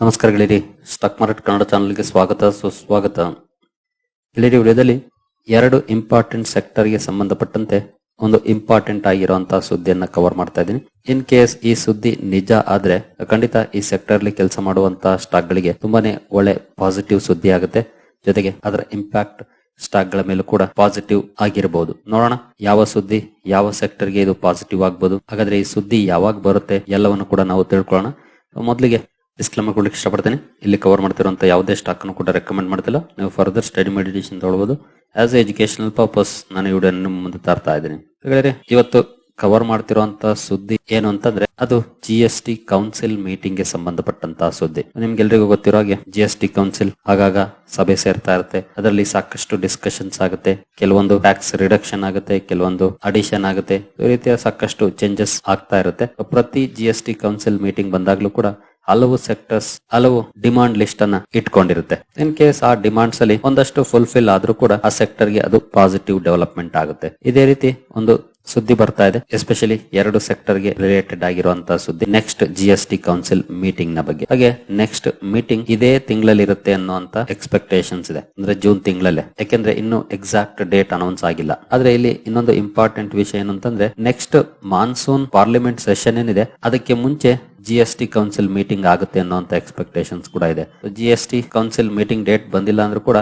ನಮಸ್ಕಾರ ಗೆಳೆಯರಿ stock market Kannada ಚಾನಲ್ಗೆ ಸ್ವಾಗತ, ಸುಸ್ವಾಗತ. ಗೆಳೆಯರಿ ವಿಡಿಯೋದಲ್ಲಿ ಎರಡು ಇಂಪಾರ್ಟೆಂಟ್ ಸೆಕ್ಟರ್ಗೆ ಸಂಬಂಧಪಟ್ಟಂತೆ ಒಂದು ಇಂಪಾರ್ಟೆಂಟ್ ಆಗಿರುವಂತಹ ಸುದ್ದಿಯನ್ನ ಕವರ್ ಮಾಡ್ತಾ ಇದ್ದೀನಿ. ಇನ್ ಕೇಸ್ ಈ ಸುದ್ದಿ ನಿಜ ಆದ್ರೆ ಖಂಡಿತ ಈ ಸೆಕ್ಟರ್ ಅಲ್ಲಿ ಕೆಲಸ ಮಾಡುವಂತಹ ಸ್ಟಾಕ್ ಗಳಿಗೆ ತುಂಬಾನೇ ಒಳ್ಳೆ ಪಾಸಿಟಿವ್ ಸುದ್ದಿ ಆಗುತ್ತೆ. ಜೊತೆಗೆ ಅದರ ಇಂಪ್ಯಾಕ್ಟ್ ಸ್ಟಾಕ್ಗಳ ಮೇಲೂ ಕೂಡ ಪಾಸಿಟಿವ್ ಆಗಿರಬಹುದು ನೋಡೋಣ, ಯಾವ ಸುದ್ದಿ ಯಾವ ಸೆಕ್ಟರ್ಗೆ ಇದು ಪಾಸಿಟಿವ್ ಆಗ್ಬಹುದು ಹಾಗಾದ್ರೆ ಈ ಸುದ್ದಿ ಯಾವಾಗ ಬರುತ್ತೆ ಎಲ್ಲವನ್ನು ಕೂಡ ನಾವು ತಿಳ್ಕೊಳ್ಳೋಣ. ಮೊದಲಿಗೆ ಡಿಸ್ಕ್ಲೇಮರ್ ಕೊಡ್ಲಿಕ್ಕೆ ಇಷ್ಟಪಡ್ತೇನೆ. ಇಲ್ಲಿ ಕವರ್ ಮಾಡ್ತಿರುವಂತ ಯಾವುದೇ ಸ್ಟಾಕ್ ಅನ್ನು ಕೂಡ ರೆಕಮೆಂಡ್ ಮಾಡ್ತಿಲ್ಲ. ನೀವು ಫರ್ದರ್ ಸ್ಟಡಿ ಮೆಡಿಟೇಷನ್ ನೋಡಬಹುದು ಆಸ್ ಎ ಎಜುಕೇಶನಲ್ ಪರ್ಪಸ್ ನಾನು ಈ ಮುಂದೆ ತರ್ತಾ ಇದ್ದೀನಿ. ಹಾಗಾದ್ರೆ ಇವತ್ತು ಕವರ್ ಮಾಡ್ತಿರುವಂತ ಸುದ್ದಿ ಏನು ಅಂತಂದ್ರೆ, ಅದು ಜಿ ಎಸ್ ಟಿ ಕೌನ್ಸಿಲ್ ಮೀಟಿಂಗ್ಗೆ ಸಂಬಂಧಪಟ್ಟಂತಹ ಸುದ್ದಿ. ನಿಮ್ಗೆಲ್ರಿಗೂ ಗೊತ್ತಿರೋ ಹಾಗೆ ಜಿ ಎಸ್ ಟಿ ಕೌನ್ಸಿಲ್ ಆಗಾಗ ಸಭೆ ಸೇರ್ತಾ ಇರುತ್ತೆ. ಅದರಲ್ಲಿ ಸಾಕಷ್ಟು ಡಿಸ್ಕಷನ್ಸ್ ಆಗುತ್ತೆ. ಕೆಲವೊಂದು ಟ್ಯಾಕ್ಸ್ ರಿಡಕ್ಷನ್ ಆಗುತ್ತೆ, ಕೆಲವೊಂದು ಅಡಿಷನ್ ಆಗುತ್ತೆ. ಈ ರೀತಿಯ ಸಾಕಷ್ಟು ಚೇಂಜಸ್ ಆಗ್ತಾ ಇರುತ್ತೆ. ಪ್ರತಿ G S T council meeting ಬಂದಾಗ್ಲೂ ಕೂಡ ಹಲವು ಸೆಕ್ಟರ್ಸ್ ಹಲವು ಡಿಮಾಂಡ್ ಲಿಸ್ಟ್ ಅನ್ನ ಇಟ್ಕೊಂಡಿರುತ್ತೆ. ಇನ್ ಕೇಸ್ ಆ ಡಿಮಾಂಡ್ಸ್ ಅಲ್ಲಿ ಒಂದಷ್ಟು ಫುಲ್ಫಿಲ್ ಆದ್ರೂ ಕೂಡ ಆ ಸೆಕ್ಟರ್ಗೆ ಅದು ಪಾಸಿಟಿವ್ ಡೆವಲಪ್ಮೆಂಟ್ ಆಗುತ್ತೆ. ಇದೇ ರೀತಿ ಒಂದು ಸುದ್ದಿ ಬರ್ತಾ ಇದೆ. ಎಸ್ಪೆಷಲಿ ಎರಡು ಸೆಕ್ಟರ್ಗೆ ರಿಲೇಟೆಡ್ ಆಗಿರುವಂತಹ ಸುದ್ದಿ. Next G S T council ಮೀಟಿಂಗ್ನ ಬಗ್ಗೆ. ಹಾಗೆ ನೆಕ್ಸ್ಟ್ ಮೀಟಿಂಗ್ ಇದೇ ತಿಂಗಳಲ್ಲಿ ಇರುತ್ತೆ ಅನ್ನುವಂತ ಎಕ್ಸ್ಪೆಕ್ಟೇಷನ್ಸ್ ಇದೆ. ಅಂದ್ರೆ ಜೂನ್ ತಿಂಗಳಲ್ಲೇ. ಯಾಕೆಂದ್ರೆ ಇನ್ನು ಎಕ್ಸಾಕ್ಟ್ ಡೇಟ್ ಅನೌನ್ಸ್ ಆಗಿಲ್ಲ. ಆದ್ರೆ ಇಲ್ಲಿ ಇನ್ನೊಂದು ಇಂಪಾರ್ಟೆಂಟ್ ವಿಷಯ ಏನಂತಂದ್ರೆ ನೆಕ್ಸ್ಟ್ ಮಾನ್ಸೂನ್ ಪಾರ್ಲಿಮೆಂಟ್ ಸೆಷನ್ ಏನಿದೆ, ಅದಕ್ಕೆ ಮುಂಚೆ G S T council meeting ಆಗುತ್ತೆ ಅನ್ನುವಂತ ಎಕ್ಸ್ಪೆಕ್ಟೇಷನ್ಸ್ ಕೂಡ ಇದೆ. G S T council meeting date ಬಂದಿಲ್ಲ ಅಂದ್ರೂ ಕೂಡ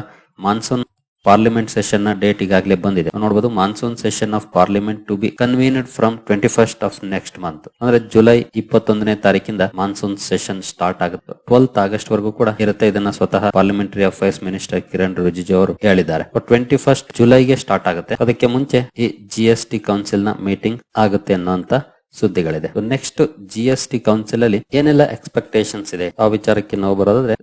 ಮಾನ್ಸೂನ್ ಪಾರ್ಲಿಮೆಂಟ್ ಸೆಷನ್ನ ಡೇಟ್ ಈಗಾಗಲೇ ಬಂದಿದೆ. ನೋಡಬಹುದು monsoon session of parliament to be convened from twenty first of next month. ಅಂದ್ರೆ ಜುಲೈ ಇಪ್ಪತ್ತೊಂದನೇ ತಾರೀಕಿಂದ ಮಾನ್ಸೂನ್ ಸೆಷನ್ ಸ್ಟಾರ್ಟ್ ಆಗುತ್ತೆ. ಟ್ವೆಲ್ತ್ ಆಗಸ್ಟ್ ವರೆಗೂ ಕೂಡ ಇರುತ್ತೆ ಇದನ್ನ ಸ್ವತಃ parliamentary affairs minister Kiran Rijiju ಅವರು ಹೇಳಿದ್ದಾರೆ. ಟ್ವೆಂಟಿ ಫಸ್ಟ್ ಜುಲೈಗೆ ಸ್ಟಾರ್ಟ್ ಆಗುತ್ತೆ. ಅದಕ್ಕೆ ಮುಂಚೆ ಈ ಜಿ ಎಸ್ ಟಿ ಕೌನ್ಸಿಲ್ನ ಮೀಟಿಂಗ್ ಆಗುತ್ತೆ ಅನ್ನುವಂತ ಸುದ್ದಿಗಳಿದೆ. Next G S T council ಅಲ್ಲಿ ಏನೆಲ್ಲ ಎಕ್ಸ್ಪೆಕ್ಟೇಷನ್ಸ್ ಇದೆ? ಆ ವಿಚಾರಕ್ಕೆ ನಾವು ಬರೋದಾದ್ರೆ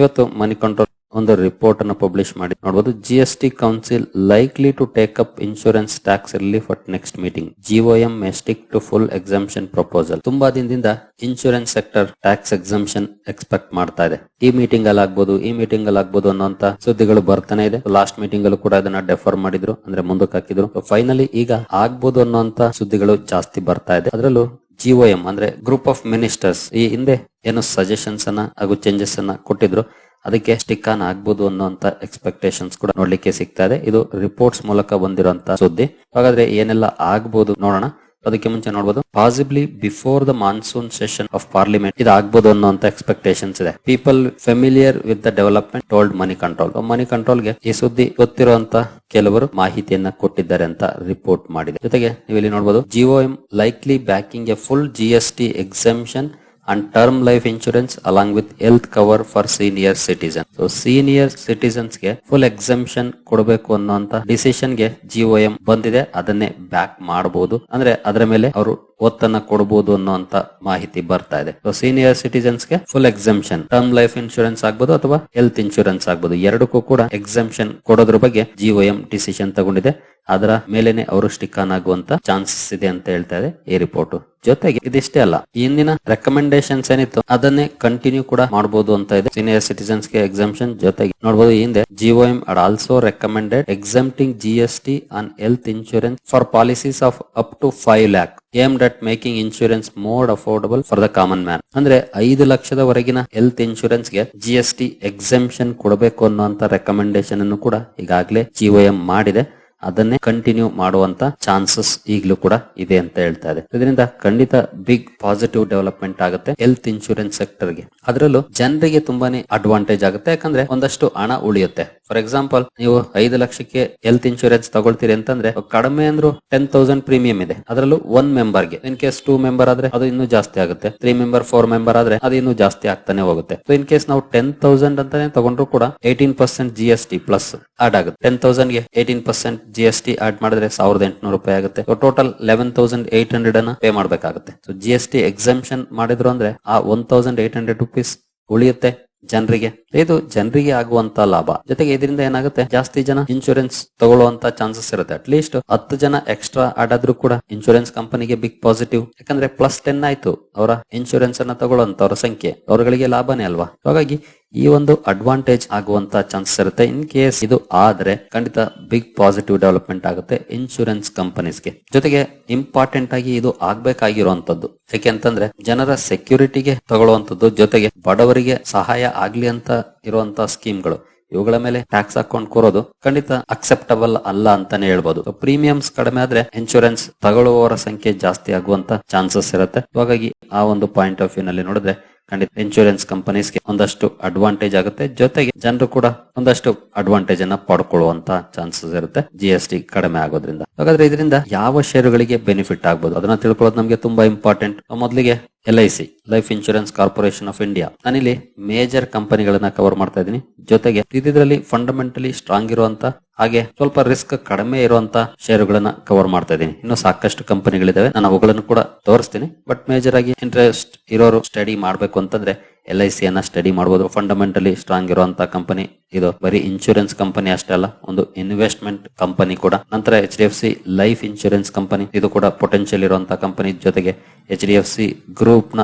ಇವತ್ತು ಮನಿ ಕಂಟ್ರೋಲ್ ಒಂದು ರಿಪೋರ್ಟ್ ಅನ್ನು ಪಬ್ಲಿಷ್ ಮಾಡಿ ನೋಡಬಹುದು G S T council likely to take up insurance tax relief at next meeting GOM mystic to full exemption proposal ತುಂಬಾ ದಿನದಿಂದ insurance sector tax exemption expect ಮಾಡ್ತಾ ಇದೆ. ಈ ಮೀಟಿಂಗ್ ಅಲ್ಲಿ ಆಗ್ಬೋದು, ಈ ಮೀಟಿಂಗ್ ಅಲ್ಲಿ ಆಗ್ಬೋದು ಅನ್ನೋಂತ ಸುದ್ದಿಗಳು ಬರ್ತಾನೆ ಇದೆ. ಲಾಸ್ಟ್ ಮೀಟಿಂಗ್ ಅಲ್ಲೂ ಕೂಡ ಅದನ್ನ ಡೆಫರ್ ಮಾಡಿದ್ರು, ಅಂದ್ರೆ ಮುಂದಕ್ಕೆ ಹಾಕಿದ್ರು. ಫೈನಲಿ ಈಗ ಆಗ್ಬಹುದು ಅನ್ನೋಂತ ಸುದ್ದಿಗಳು ಜಾಸ್ತಿ ಬರ್ತಾ ಇದೆ. ಅದರಲ್ಲೂ ಜಿಒಎಂ ಅಂದ್ರೆ ಗ್ರೂಪ್ ಆಫ್ ಮಿನಿಸ್ಟರ್ಸ್ ಈ ಹಿಂದೆ ಏನು ಸಜೆಷನ್ಸ್ ಅನ್ನ ಹಾಗೂ ಚೇಂಜಸ್ ಅನ್ನ ಕೊಟ್ಟಿದ್ರು. ಅದಕ್ಕೆ ಸ್ಟಿಕ್ ಆನ್ ಆಗ್ಬೋದು ಅನ್ನುವಂತ ಎಕ್ಸ್ಪೆಕ್ಟೇಷನ್ಸ್ ಕೂಡ ನೋಡ್ಲಿಕ್ಕೆ ಸಿಗ್ತಾ ಇದೆ. ಇದು ರಿಪೋರ್ಟ್ಸ್ ಮೂಲಕ ಬಂದಿರುವಂತಹ ಸುದ್ದಿ. ಹಾಗಾದ್ರೆ ಏನೆಲ್ಲ ಆಗ್ಬೋದು ನೋಡೋಣ. ಅದಕ್ಕೆ ಮುಂಚೆ ನೋಡಬಹುದು possibly before the monsoon session of parliament ಇದು ಆಗ್ಬೋದು ಅನ್ನುವಂತ ಎಕ್ಸ್ಪೆಕ್ಟೇಷನ್ಸ್ ಇದೆ. People familiar with the development told Moneycontrol ಮನಿ ಕಂಟ್ರೋಲ್ಗೆ ಈ ಸುದ್ದಿ ಗೊತ್ತಿರುವಂತ ಕೆಲವರು ಮಾಹಿತಿಯನ್ನ ಕೊಟ್ಟಿದ್ದಾರೆ ಅಂತ ರಿಪೋರ್ಟ್ ಮಾಡಿದೆ. ಜೊತೆಗೆ ನೀವು ಇಲ್ಲಿ ನೋಡಬಹುದು GOM likely backing a full G S T exemption and term life insurance along with health cover for senior citizen so senior citizens ಗೆ ಫುಲ್ ಎಕ್ಸಂಪ್ಷನ್ ಕೊಡಬೇಕು ಅನ್ನೋಂತ ಡಿಸಿಷನ್ಗೆ ಜಿಒಎಂ ಬಂದಿದೆ. ಅದನ್ನೇ ಬ್ಯಾಕ್ ಮಾಡಬಹುದು ಅಂದ್ರೆ ಅದರ ಮೇಲೆ ಅವರು ಒತ್ತನ್ನ ಕೊಡಬಹುದು ಅನ್ನುವಂತ ಮಾಹಿತಿ ಬರ್ತಾ ಇದೆ. So senior ಸಿಟಿಸನ್ಸ್ಗೆ full exemption term life insurance ಆಗ್ಬೋದು ಅಥವಾ ಹೆಲ್ತ್ ಇನ್ಶೂರೆನ್ಸ್ ಆಗ್ಬೋದು. ಎರಡಕ್ಕೂ ಕೂಡ ಎಕ್ಸಂಪ್ಷನ್ ಕೊಡೋದ್ರ ಬಗ್ಗೆ ಜಿಒಎಂ ಡಿಸಿಷನ್ ತಗೊಂಡಿದೆ. ಅದರ ಮೇಲೆನೆ ಅವರು ಸ್ಟಿಕ್ ಆನ್ ಆಗುವಂತ ಚಾನ್ಸಸ್ ಇದೆ ಅಂತ ಹೇಳ್ತಾ ಇದೆ ಈ ರಿಪೋರ್ಟ್ ಜೊತೆಗೆ ಇದಿಷ್ಟೇ ಅಲ್ಲ, ಇಂದಿನ ರೆಕಮೆಂಡೇಶನ್ಸ್ ಏನಿತ್ತು ಅದನ್ನೇ ಕಂಟಿನ್ಯೂ ಕೂಡ ಮಾಡಬಹುದು ಅಂತ ಇದೆ. ಸೀನಿಯರ್ ಸಿಟಿಸನ್ಸ್ಗೆ ಎಕ್ಸಾಮ್ಷನ್ ಜೊತೆಗೆ ನೋಡಬಹುದು ಹಿಂದೆ GOM had also recommended exempting G S T on health insurance for policies of up to five lakh aimed at making insurance more affordable for the common man ಅಂದ್ರೆ ಐದು ಲಕ್ಷದವರೆಗಿನ ಹೆಲ್ತ್ ಇನ್ಶೂರೆನ್ಸ್ಗೆ G S T exemption ಕೊಡಬೇಕು ಅನ್ನುವಂತ recommendation ಅನ್ನು ಕೂಡ ಈಗಾಗಲೇ ಜಿಒಎಂ ಮಾಡಿದೆ. ಅದನ್ನೇ ಕಂಟಿನ್ಯೂ ಮಾಡುವಂತ ಚಾನ್ಸಸ್ ಈಗಲೂ ಕೂಡ ಇದೆ ಅಂತ ಹೇಳ್ತಾ ಇದೆ. ಇದರಿಂದ ಖಂಡಿತ ಬಿಗ್ ಪಾಸಿಟಿವ್ ಡೆವಲಪ್ಮೆಂಟ್ ಆಗುತ್ತೆ ಹೆಲ್ತ್ ಇನ್ಶೂರೆನ್ಸ್ ಸೆಕ್ಟರ್ಗೆ. ಅದರಲ್ಲೂ ಜನರಿಗೆ ತುಂಬಾನೇ ಅಡ್ವಾಂಟೇಜ್ ಆಗುತ್ತೆ. ಯಾಕಂದ್ರೆ ಒಂದಷ್ಟು ಹಣ ಉಳಿಯುತ್ತೆ. ಫಾರ್ ಎಕ್ಸಾಂಪಲ್ ನೀವು ಐದು ಲಕ್ಷಕ್ಕೆ ಹೆಲ್ತ್ ಇನ್ಶೂರೆನ್ಸ್ ತಗೊಳ್ತೀರಿ ಅಂತಂದ್ರೆ ಕಡಿಮೆ ಅಂದ್ರೂ ಟೆನ್ ತೌಸಂಡ್ ಪ್ರೀಮಿಯಂ ಇದೆ. ಅದರಲ್ಲೂ ಒನ್ ಮೆಂಬರ್ಗೆ. ಇನ್ ಕೇಸ್ ಟೂ ಮೆಂಬರ್ ಆದ್ರೆ ಅದು ಇನ್ನೂ ಜಾಸ್ತಿ ಆಗುತ್ತೆ. ತ್ರೀ ಮೆಂಬರ್ ಫೋರ್ ಮೆಂಬರ್ ಆದ್ರೆ ಅದು ಇನ್ನೂ ಜಾಸ್ತಿ ಆಗ್ತಾನೆ ಹೋಗುತ್ತೆ. ಇನ್ ಕೇಸ್ ನಾವು ಟೆನ್ ತೌಸಂಡ್ ಅಂತಾನೆ ತಗೊಂಡ್ರು ಕೂಡ eighteen percent G S T plus add ಆಗುತ್ತೆ. Ten ತೌಸಂಡ್ಗೆ eighteen percent G S T add ಮಾಡಿದ್ರೆ ಸಾವಿರದ ಎಂಟುನೂರು ರೂಪಾಯಿ ಆಗುತ್ತೆ. Total eleven thousand eight hundred ಅನ್ನ ಪೇ ಮಾಡಬೇಕಾಗುತ್ತೆ. So G S T exemption ಮಾಡಿದ್ರು ಅಂದ್ರೆ ಆ one thousand eight hundred rupees ಉಳಿಯುತ್ತೆ ಜನರಿಗೆ. ಇದು ಜನರಿಗೆ ಆಗುವಂತ ಲಾಭ. ಜೊತೆಗೆ ಇದರಿಂದ ಏನಾಗುತ್ತೆ? ಜಾಸ್ತಿ ಜನ ಇನ್ಶೂರೆನ್ಸ್ ತಗೊಳ್ಳುವಂತ ಚಾನ್ಸಸ್ ಇರುತ್ತೆ. ಅಟ್ ಲೀಸ್ಟ್ ಹತ್ತು ಜನ ಎಕ್ಸ್ಟ್ರಾ ಆಡ್ ಆದ್ರೂ ಕೂಡ ಇನ್ಶೂರೆನ್ಸ್ ಕಂಪನಿಗೆ ಬಿಗ್ ಪಾಸಿಟಿವ್ ಯಾಕಂದ್ರೆ ಪ್ಲಸ್ ಟೆನ್ ಆಯ್ತು ಅವರ ಇನ್ಶೂರೆನ್ಸ್ ಅನ್ನ ತಗೊಳ್ಳುವಂತವ್ರ ಸಂಖ್ಯೆ. ಅವರುಗಳಿಗೆ ಲಾಭನೇ ಅಲ್ವಾ? ಹಾಗಾಗಿ ಈ ಒಂದು ಅಡ್ವಾಂಟೇಜ್ ಆಗುವಂತ ಚಾನ್ಸಸ್ ಇರುತ್ತೆ. ಇನ್ ಕೇಸ್ ಇದು ಆದ್ರೆ ಖಂಡಿತ ಬಿಗ್ ಪಾಸಿಟಿವ್ ಡೆವಲಪ್ಮೆಂಟ್ ಆಗುತ್ತೆ ಇನ್ಶೂರೆನ್ಸ್ ಕಂಪನೀಸ್ಗೆ ಜೊತೆಗೆ ಇಂಪಾರ್ಟೆಂಟ್ ಆಗಿ ಇದು ಆಗ್ಬೇಕಾಗಿರುವಂತದ್ದು. ಯಾಕೆ ಅಂತಂದ್ರೆ ಜನರ ಸೆಕ್ಯೂರಿಟಿಗೆ ತಗೊಳ್ಳುವಂತದ್ದು, ಜೊತೆಗೆ ಬಡವರಿಗೆ ಸಹಾಯ ಆಗ್ಲಿ ಅಂತ ಇರುವಂತ ಸ್ಕೀಮ್ಗಳು ಇವುಗಳ ಮೇಲೆ ಟ್ಯಾಕ್ಸ್ ಹಾಕೊಂಡು ಕೂರೋದು ಖಂಡಿತ ಅಕ್ಸೆಪ್ಟಬಲ್ ಅಲ್ಲ ಅಂತಾನೆ ಹೇಳ್ಬೋದು. ಪ್ರೀಮಿಯಂಸ್ ಕಡಿಮೆ ಆದ್ರೆ ಇನ್ಶೂರೆನ್ಸ್ ತಗೊಳ್ಳುವವರ ಸಂಖ್ಯೆ ಜಾಸ್ತಿ ಆಗುವಂತ ಚಾನ್ಸಸ್ ಇರುತ್ತೆ. ಹಾಗಾಗಿ ಆ ಒಂದು ಪಾಯಿಂಟ್ ಆಫ್ ವ್ಯೂ ನಲ್ಲಿ ನೋಡಿದ್ರೆ ಖಂಡಿತ ಇನ್ಶೂರೆನ್ಸ್ ಕಂಪನೀಸ್ಗೆ ಒಂದಷ್ಟು ಅಡ್ವಾಂಟೇಜ್ ಆಗುತ್ತೆ, ಜೊತೆಗೆ ಜನರು ಕೂಡ ಒಂದಷ್ಟು ಅಡ್ವಾಂಟೇಜ್ ಅನ್ನ ಪಡ್ಕೊಳ್ಳುವಂತ ಚಾನ್ಸಸ್ ಇರುತ್ತೆ ಜಿ ಎಸ್ ಟಿ ಕಡಿಮೆ ಆಗೋದ್ರಿಂದ. ಹಾಗಾದ್ರೆ ಇದರಿಂದ ಯಾವ ಷೇರುಗಳಿಗೆ ಬೆನಿಫಿಟ್ ಆಗ್ಬೋದು? ಅದನ್ನ ತಿಳ್ಕೊಳ್ಳೋದು ನಮಗೆ ತುಂಬಾ ಇಂಪಾರ್ಟೆಂಟ್ ಮೊದಲಿಗೆ L I C life insurance corporation of India ನಾನಿಲ್ಲಿ ಮೇಜರ್ ಕಂಪನಿಗಳನ್ನ ಕವರ್ ಮಾಡ್ತಾ ಇದ್ದೀನಿ. ಜೊತೆಗೆ ಇದರಲ್ಲಿ ಫಂಡಮೆಂಟಲಿ ಸ್ಟ್ರಾಂಗ್ ಇರುವಂತ, ಹಾಗೆ ಸ್ವಲ್ಪ ರಿಸ್ಕ್ ಕಡಿಮೆ ಇರುವಂತ ಶೇರುಗಳನ್ನ ಕವರ್ ಮಾಡ್ತಾ ಇದ್ದೀನಿ. ಇನ್ನು ಸಾಕಷ್ಟು ಕಂಪನಿಗಳಿದಾವೆ ನಾನು ಅವುಗಳನ್ನು ಕೂಡ ತೋರಿಸ್ತೀನಿ. ಬಟ್ ಮೇಜರ್ ಆಗಿ ಇಂಟ್ರೆಸ್ಟ್ ಇರೋರು ಸ್ಟಡಿ ಮಾಡಬೇಕು ಅಂತಂದ್ರೆ ಎಲ್ ಐ ಸಿ ಅನ್ನ ಸ್ಟಡಿ ಮಾಡಬಹುದು ಫಂಡಮೆಂಟಲಿ ಸ್ಟ್ರಾಂಗ್ ಇರುವಂತಹ ಕಂಪನಿ ಇದು ಬರೀ ಇನ್ಶೂರೆನ್ಸ್ ಕಂಪನಿ ಅಷ್ಟೇ ಅಲ್ಲ, ಒಂದು ಇನ್ವೆಸ್ಟ್ಮೆಂಟ್ ಕಂಪನಿ ಕೂಡ. ನಂತರ H D F C life insurance company ಇದು ಕೂಡ ಪೊಟೆನ್ಶಿಯಲ್ ಇರುವಂತಹ ಕಂಪನಿ ಜೊತೆಗೆ ಎಚ್ ಡಿ ಎಫ್ ಸಿ ಗ್ರೂಪ್ನ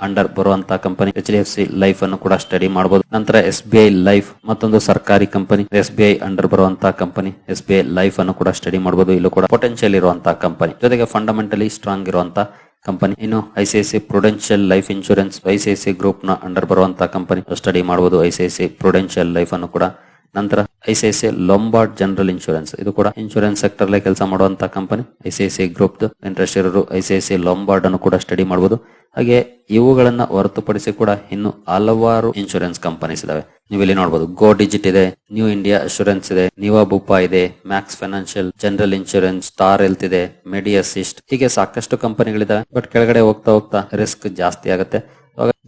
ಅಂಡರ್ ಬರುವಂತಹ company H D F C life ಅನ್ನು ಕೂಡ ಸ್ಟಡಿ ಮಾಡಬಹುದು ನಂತರ ಎಸ್ ಬಿ ಐ ಲೈಫ್ ಮತ್ತೊಂದು ಸರ್ಕಾರಿ company S B I under ಬರುವಂತಹ company S B I life ಅನ್ನು ಕೂಡ ಸ್ಟಡಿ ಮಾಡಬಹುದು ಇಲ್ಲೂ ಕೂಡ ಪೊಟೆನ್ಶಿಯಲ್ ಇರುವಂತಹ ಕಂಪನಿ. ಜೊತೆಗೆ ಫಂಡಮೆಂಟಲಿ ಸ್ಟ್ರಾಂಗ್ ಇರುವಂತಹ ಕಂಪನಿ. ಇನ್ನು ICICI Prudential life insurance ICICI ಗ್ರೂಪ್ನ ಅಂಡರ್ ಬರುವಂತಹ ಕಂಪನಿ ಸ್ಟಡಿ ಮಾಡಬಹುದು ಐಸಿಐಸಿ ಪ್ರೊಡೆನ್ಷಿಯಲ್ ಲೈಫ್ ಅನ್ನು ಕೂಡ ನಂತರ ಐಸಿಐಸಿ ಲೊಂಬಾರ್ಡ್ ಜನರಲ್ ಇನ್ಶೂರೆನ್ಸ್. ಇದು ಕೂಡ ಇನ್ಶೂರೆನ್ಸ್ ಸೆಕ್ಟರ್ ಕೆಲಸ ಮಾಡುವಂತಹ ಕಂಪನಿ. ಐಸಿಐಸಿ ಗ್ರೂಪ್ ಇಂಟ್ರೆಸ್ಟ್ ಇರೋರು ಐಸಿಐಸಿ ಲೊಂಬಾರ್ಡ್ ಅನ್ನು ಕೂಡ ಸ್ಟಡಿ ಮಾಡಬಹುದು ಹಾಗೆ ಇವುಗಳನ್ನ ಹೊರತುಪಡಿಸಿ ಕೂಡ ಇನ್ನು ಹಲವಾರು ಇನ್ಶೂರೆನ್ಸ್ ಕಂಪನೀಸ್ ಇದಾವೆ. ನೀವು ಇಲ್ಲಿ ನೋಡಬಹುದು ಗೋ ಡಿಜಿಟ್ ಇದೆ, ನ್ಯೂ ಇಂಡಿಯಾ ಅಶೂರೆನ್ಸ್ ಇದೆ, ನಿವಾ ಬುಪಾ ಇದೆ, Max Financial, General Insurance Star Health ಇದೆ ಮೆಡಿ ಅಸಿಸ್ಟ್ ಹೀಗೆ ಸಾಕಷ್ಟು ಕಂಪನಿಗಳಿದಾವೆ. ಬಟ್ ಕೆಳಗಡೆ ಹೋಗ್ತಾ ಹೋಗ್ತಾ ರಿಸ್ಕ್ ಜಾಸ್ತಿ ಆಗುತ್ತೆ.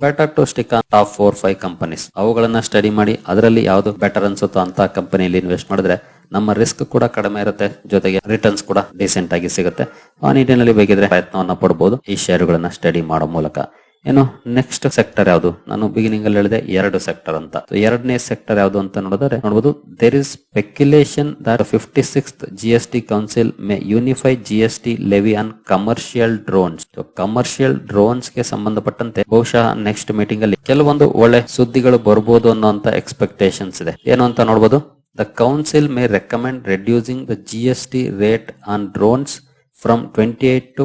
Better to stick on top four five companies ಅವುಗಳನ್ನ ಸ್ಟಡಿ ಮಾಡಿ ಅದರಲ್ಲಿ ಯಾವ್ದು ಬೆಟರ್ ಅನ್ಸುತ್ತೋ ಅಂತ ಕಂಪನಿಯಲ್ಲಿ ಇನ್ವೆಸ್ಟ್ ಮಾಡಿದ್ರೆ ನಮ್ಮ ರಿಸ್ಕ್ ಕೂಡ ಕಡಿಮೆ ಇರುತ್ತೆ, ಜೊತೆಗೆ ರಿಟರ್ನ್ಸ್ ಕೂಡ ಡಿಸೆಂಟ್ ಆಗಿ ಸಿಗುತ್ತೆ. ಆ ನಿಟ್ಟಿನಲ್ಲಿ ಬೇಕಿದ್ರೆ ಪ್ರಯತ್ನವನ್ನ ಪಡಬಹುದು ಈ ಶೇರ್ಗಳನ್ನ ಸ್ಟಡಿ ಮಾಡೋ ಮೂಲಕ. ಏನು ನೆಕ್ಸ್ಟ್ ಸೆಕ್ಟರ್ ಯಾವುದು? ನಾನು ಬಿಗಿನಿಂಗ್ ಅಲ್ಲಿ ಹೇಳಿದೆ ಎರಡು ಸೆಕ್ಟರ್ ಅಂತ. ಎರಡನೇ ಸೆಕ್ಟರ್ ಯಾವುದು ಅಂತ ನೋಡಿದ್ರೆ ನೋಡಬಹುದು there is speculation that fifty six G S T council may unify G S T levy on commercial drones commercial ಡ್ರೋನ್ಸ್ಗೆ ಸಂಬಂಧಪಟ್ಟಂತೆ ಬಹುಶಃ ನೆಕ್ಸ್ಟ್ ಮೀಟಿಂಗ್ ಅಲ್ಲಿ ಕೆಲವೊಂದು ಒಳ್ಳೆ ಸುದ್ದಿಗಳು ಬರಬಹುದು ಅನ್ನೋಂತ ಎಕ್ಸ್ಪೆಕ್ಟೇಷನ್ಸ್ ಇದೆ. ಏನು ಅಂತ ನೋಡಬಹುದು the council may recommend reducing the G S T rate on drones from twenty eight to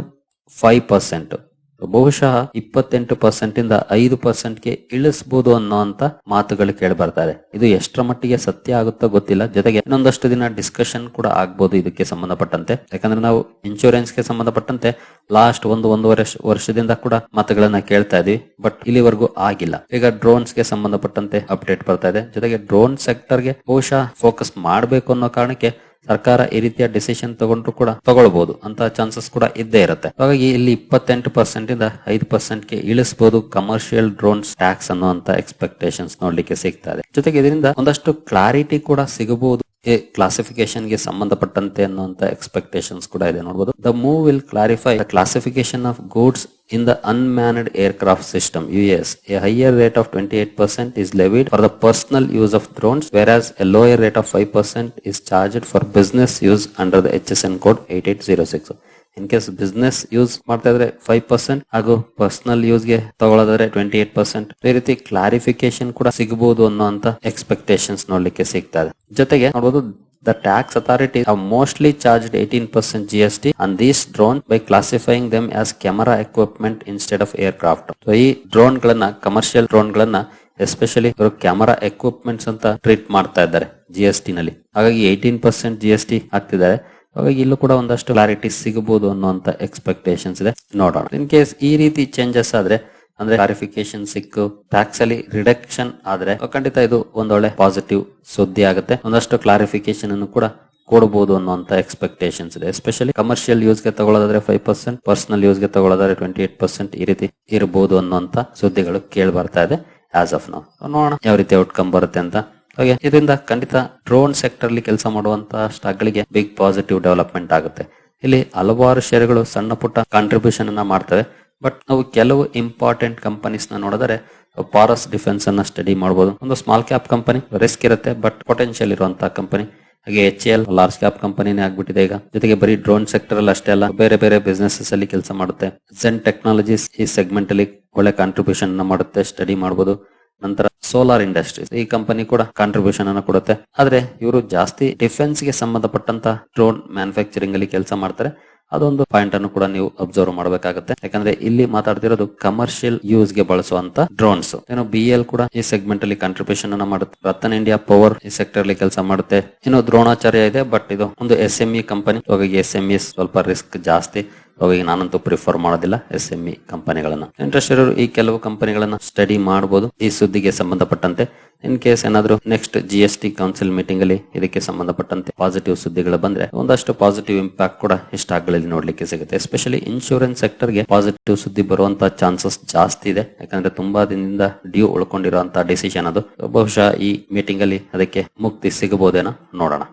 five percent ಬಹುಶಃ ಇಪ್ಪತ್ತೆಂಟು ಪರ್ಸೆಂಟ್ ಇಂದ ಐದು ಪರ್ಸೆಂಟ್ಗೆ ಇಳಿಸಬಹುದು ಅನ್ನೋಂತ ಮಾತುಗಳು ಕೇಳಿ ಬರ್ತಾರೆ ಇದು ಎಷ್ಟರ ಮಟ್ಟಿಗೆ ಸತ್ಯ ಆಗುತ್ತೋ ಗೊತ್ತಿಲ್ಲ. ಜೊತೆಗೆ ಇನ್ನೊಂದಷ್ಟು ದಿನ ಡಿಸ್ಕಷನ್ ಕೂಡ ಆಗ್ಬಹುದು ಇದಕ್ಕೆ ಸಂಬಂಧಪಟ್ಟಂತೆ. ಯಾಕಂದ್ರೆ ನಾವು ಇನ್ಶೂರೆನ್ಸ್ಗೆ ಸಂಬಂಧಪಟ್ಟಂತೆ ಲಾಸ್ಟ್ ಒಂದು ಒಂದೂವರೆ ವರ್ಷ- ವರ್ಷದಿಂದ ಕೂಡ ಮಾತುಗಳನ್ನ ಕೇಳ್ತಾ ಇದೀವಿ ಬಟ್ ಇಲ್ಲಿವರೆಗೂ ಆಗಿಲ್ಲ. ಈಗ ಡ್ರೋನ್ಸ್ಗೆ ಸಂಬಂಧಪಟ್ಟಂತೆ ಅಪ್ಡೇಟ್ ಬರ್ತಾ ಇದೆ. ಜೊತೆಗೆ ಡ್ರೋನ್ ಸೆಕ್ಟರ್ಗೆ ಬಹುಶಃ ಫೋಕಸ್ ಮಾಡಬೇಕು ಅನ್ನೋ ಕಾರಣಕ್ಕೆ ಸರ್ಕಾರ ಈ ರೀತಿಯ ಡಿಸಿಷನ್ ತಗೊಂಡ್ರು ಕೂಡ ತಗೊಳ್ಬಹುದು ಅಂತ ಚಾನ್ಸಸ್ ಕೂಡ ಇದ್ದೇ ಇರುತ್ತೆ. ಹಾಗಾಗಿ ಇಲ್ಲಿ ಇಪ್ಪತ್ತೆಂಟು ಪರ್ಸೆಂಟ್ ಇಂದ ಐದು ಪರ್ಸೆಂಟ್ಗೆ ಇಳಿಸಬಹುದು ಕಮರ್ಷಿಯಲ್ ಡ್ರೋನ್ಸ್ ಟ್ಯಾಕ್ಸ್ ಅನ್ನುವಂತ ಎಕ್ಸ್ಪೆಕ್ಟೇಷನ್ಸ್ ನೋಡ್ಲಿಕ್ಕೆ ಸಿಗ್ತಾ ಇದೆ. ಜೊತೆಗೆ ಇದರಿಂದ ಒಂದಷ್ಟು ಕ್ಲಾರಿಟಿ ಕೂಡ ಸಿಗಬಹುದು ಕ್ಲಾಸಿಫಿಕೇಶನ್ಗೆ ಕ್ಲಾಸಿಫಿಕೇಶನ್ಗೆ ಸಂಬಂಧಪಟ್ಟಂತೆ ಅನ್ನುವಂತ ಎಕ್ಸ್ಪೆಕ್ಟೇಷನ್ಸ್ ಕೂಡ ಇದೆ. ನೋಡಬಹುದು the move will clarify classification of goods in the unmanned aircraft system US a higher rate of twenty eight percent is levied for the personal use of drones whereas a lower rate of five percent is charged for business use under the H S N code eight eight zero six in case business use ಮಾಡ್ತಾ ಇದ್ರೆ five percent ಹಾಗೂ personal ಯೂಸ್ಗೆ ತಗೊಳ್ಳೋದಾದ್ರೆ twenty eight percent ಈ ರೀತಿ clarification ಕೂಡ ಸಿಗಬಹುದು ಅನ್ನೋ ಎಕ್ಸ್ಪೆಕ್ಟೇಷನ್ಸ್ ನೋಡ್ಲಿಕ್ಕೆ ಸಿಗ್ತಾ ಇದೆ ಜೊತೆಗೆ ನೋಡಬಹುದು The tax mostly have mostly charged 18% GST on these drones by classifying them as camera equipment instead of aircraft ಈ ಡ್ರೋನ್ ಗಳನ್ನ ಕಮರ್ಷಿಯಲ್ ಡ್ರೋನ್ ಗಳನ್ನ ಎಸ್ಪೆಷಲಿ ಇವರು ಕ್ಯಾಮರಾ ಎಕ್ವಿಪ್ಮೆಂಟ್ಸ್ ಅಂತ ಟ್ರೀಟ್ ಮಾಡ್ತಾ ಇದ್ದಾರೆ ಜಿ ಎಸ್ ಟಿ ನಲ್ಲಿ. ಹಾಗಾಗಿ eighteen percent G S T ಹಾಕ್ತಿದ್ದಾರೆ. ಹಾಗಾಗಿ ಇಲ್ಲೂ ಕೂಡ ಒಂದಷ್ಟು ಕ್ಲಾರಿಟಿ ಸಿಗಬಹುದು ಅನ್ನುವಂತ ಎಕ್ಸ್ಪೆಕ್ಟೇಷನ್ಸ್ ಇದೆ. ನೋಡೋಣ. ಇನ್ ಕೇಸ್ ಈ ರೀತಿ ಚೇಂಜಸ್ ಆದ್ರೆ, ಅಂದ್ರೆ ಕ್ಲಾರಿಫಿಕೇಶನ್ ಸಿಕ್ಕು ಟ್ಯಾಕ್ಸ್ ಅಲ್ಲಿ ರಿಡಕ್ಷನ್ ಆದ್ರೆ, ಖಂಡಿತ ಇದು ಒಂದೊಳ್ಳೆ ಪಾಸಿಟಿವ್ ಸುದ್ದಿ ಆಗುತ್ತೆ. ಒಂದಷ್ಟು ಕ್ಲಾರಿಫಿಕೇಶನ್ ಅನ್ನು ಕೂಡ ಕೊಡಬಹುದು ಅನ್ನುವಂತ ಎಕ್ಸ್ಪೆಕ್ಟೇಷನ್ಸ್ ಇದೆ. ಎಸ್ಪೆಷಲಿ ಕಮರ್ಷಿಯಲ್ ಯೂಸ್ಗೆ ತಗೊಳ್ಳೋದಾದ್ರೆ ಫೈವ್ ಪರ್ಸೆಂಟ್ ಪರ್ಸನಲ್ ಯೂಸ್ಗೆ ತಗೊಳ್ಳೋದಾದ್ರೆ ಟ್ವೆಂಟಿ ಏಟ್ ಪರ್ಸೆಂಟ್ ಈ ರೀತಿ ಇರಬಹುದು ಅನ್ನುವಂತ ಸುದ್ದಿಗಳು ಕೇಳಿ ಬರ್ತಾ ಇದೆ ಆಸ್ ಆಫ್ ನಾವು ನೋಡೋಣ ಯಾವ ರೀತಿ ಔಟ್ಕಮ್ ಬರುತ್ತೆ ಅಂತ. ಹಾಗೆ ಇದರಿಂದ ಖಂಡಿತ ಡ್ರೋನ್ ಸೆಕ್ಟರ್ ಅಲ್ಲಿ ಕೆಲಸ ಮಾಡುವಂತಹ ಸ್ಟಾಕ್ ಗಳಿಗೆ ಬಿಗ್ ಪಾಸಿಟಿವ್ ಡೆವಲಪ್ಮೆಂಟ್ ಆಗುತ್ತೆ. ಇಲ್ಲಿ ಹಲವಾರು ಷೇರುಗಳು ಸಣ್ಣ ಪುಟ್ಟ ಕಾಂಟ್ರಿಬ್ಯೂಷನ್ ಅನ್ನ ಮಾಡ್ತವೆ. ಬಟ್ ನಾವು ಕೆಲವು ಇಂಪಾರ್ಟೆಂಟ್ ಕಂಪನೀಸ್ನ ನೋಡಿದರೆ ಪಾರಸ್ ಡಿಫೆನ್ಸ್ ಅನ್ನ ಸ್ಟಡಿ ಮಾಡಬಹುದು ಒಂದು ಸ್ಮಾಲ್ ಕ್ಯಾಪ್ ಕಂಪನಿ ರಿಸ್ಕ್ ಇರುತ್ತೆ ಬಟ್ ಪೊಟೆನ್ಶಿಯಲ್ ಇರುವಂತಹ ಕಂಪನಿ ಹಾಗೆ ಎಚ್ ಎಲ್ ಲಾರ್ಜ್ ಕ್ಯಾಪ್ ಕಂಪನಿನೇ ಆಗ್ಬಿಟ್ಟಿದೆ ಈಗ. ಜೊತೆಗೆ ಬರೀ ಡ್ರೋನ್ ಸೆಕ್ಟರ್ ಅಲ್ಲಿ ಅಷ್ಟೇ ಅಲ್ಲ, ಬೇರೆ ಬೇರೆ ಬಿಸ್ನೆಸಸ್ ಅಲ್ಲಿ ಕೆಲಸ ಮಾಡುತ್ತೆ. ಜೆನ್ ಟೆಕ್ನಾಲಜೀಸ್ ಈ ಸೆಗ್ಮೆಂಟ್ ಅಲ್ಲಿ ಒಳ್ಳೆ ಕಾಂಟ್ರಿಬ್ಯೂಷನ್ ಮಾಡುತ್ತೆ ಸ್ಟಡಿ ಮಾಡಬಹುದು ನಂತರ ಸೋಲಾರ್ ಇಂಡಸ್ಟ್ರೀಸ್ ಈ ಕಂಪನಿ ಕೂಡ ಕಾಂಟ್ರಿಬ್ಯೂಷನ್ ಅನ್ನು ಕೊಡುತ್ತೆ. ಆದ್ರೆ ಇವರು ಜಾಸ್ತಿ ಡಿಫೆನ್ಸ್ಗೆ ಸಂಬಂಧಪಟ್ಟಂತ ಡ್ರೋನ್ ಮ್ಯಾನುಫ್ಯಾಕ್ಚರಿಂಗ್ ಅಲ್ಲಿ ಕೆಲಸ ಮಾಡ್ತಾರೆ. ಅದೊಂದು ಪಾಯಿಂಟ್ ಅನ್ನು ಕೂಡ ನೀವು ಅಬ್ಸರ್ವ್ ಮಾಡಬೇಕಾಗುತ್ತೆ. ಯಾಕಂದ್ರೆ ಇಲ್ಲಿ ಮಾತಾಡ್ತಿರೋದು ಕಮರ್ಷಿಯಲ್ ಯೂಸ್ಗೆ ಬಳಸುವಂತ ಡ್ರೋನ್ಸ್ ಏನು ಬಿ ಎಲ್ ಕೂಡ ಈ ಸೆಗ್ಮೆಂಟ್ ಅಲ್ಲಿ ಕಾಂಟ್ರಿಬ್ಯೂಷನ್ ಅನ್ನ ಮಾಡುತ್ತೆ. ರತನ್ ಇಂಡಿಯಾ ಪವರ್ ಈ ಸೆಕ್ಟರ್ ಅಲ್ಲಿ ಕೆಲಸ ಮಾಡುತ್ತೆ. ಇನ್ನು ದ್ರೋಣಾಚಾರ್ಯ ಇದೆ ಬಟ್ ಇದು ಒಂದು ಎಸ್ ಎಂ ಕಂಪನಿ ಹಾಗಾಗಿ ಎಸ್ ಎಂ ಇ ಸ್ವಲ್ಪ ರಿಸ್ಕ್ ಜಾಸ್ತಿ. ಹಾಗಾಗಿ ನಾನಂತೂ ಪ್ರಿಫರ್ ಮಾಡೋದಿಲ್ಲ ಎಸ್ ಎಂ ಇ ಕಂಪನಿಗಳನ್ನ ಇಂಟ್ರೆಸ್ಟ್ ಇರೋರು ಈ ಕೆಲವು ಕಂಪನಿಗಳನ್ನ ಸ್ಟಡಿ ಮಾಡಬಹುದು ಈ ಸುದ್ದಿಗೆ ಸಂಬಂಧಪಟ್ಟಂತೆ. ಇನ್ ಕೇಸ್ ಏನಾದ್ರು next G S T council meeting ಅಲ್ಲಿ ಇದಕ್ಕೆ ಸಂಬಂಧಪಟ್ಟಂತೆ ಪಾಸಿಟಿವ್ ಸುದ್ದಿಗಳು ಬಂದ್ರೆ ಒಂದಷ್ಟು ಪಾಸಿಟಿವ್ ಇಂಪ್ಯಾಕ್ಟ್ ಕೂಡ ಈ ಸ್ಟಾಕ್ಗಳಲ್ಲಿ ನೋಡ್ಲಿಕ್ಕೆ ಸಿಗುತ್ತೆ. ಎಸ್ಪೆಷಲಿ ಇನ್ಶೂರೆನ್ಸ್ ಸೆಕ್ಟರ್ಗೆ ಪಾಸಿಟಿವ್ ಸುದ್ದಿ ಬರುವಂತ ಚಾನ್ಸಸ್ ಜಾಸ್ತಿ ಇದೆ. ಯಾಕಂದ್ರೆ ತುಂಬಾ ದಿನದಿಂದ ಡ್ಯೂ ಉಳ್ಕೊಂಡಿರುವಂತಹ ಡಿಸಿಷನ್ ಅದು. ಬಹುಶಃ ಈ ಮೀಟಿಂಗ್ ಅಲ್ಲಿ ಅದಕ್ಕೆ ಮುಕ್ತಿ ಸಿಗಬಹುದೇನೋ ನೋಡೋಣ.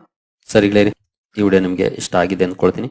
ಸರಿ ಗೆಳೆಯರಿ, ಈ ವಿಡಿಯೋ ನಿಮ್ಗೆ ಇಷ್ಟ ಆಗಿದೆ ಅಂದ್ಕೊಳ್ತೀನಿ.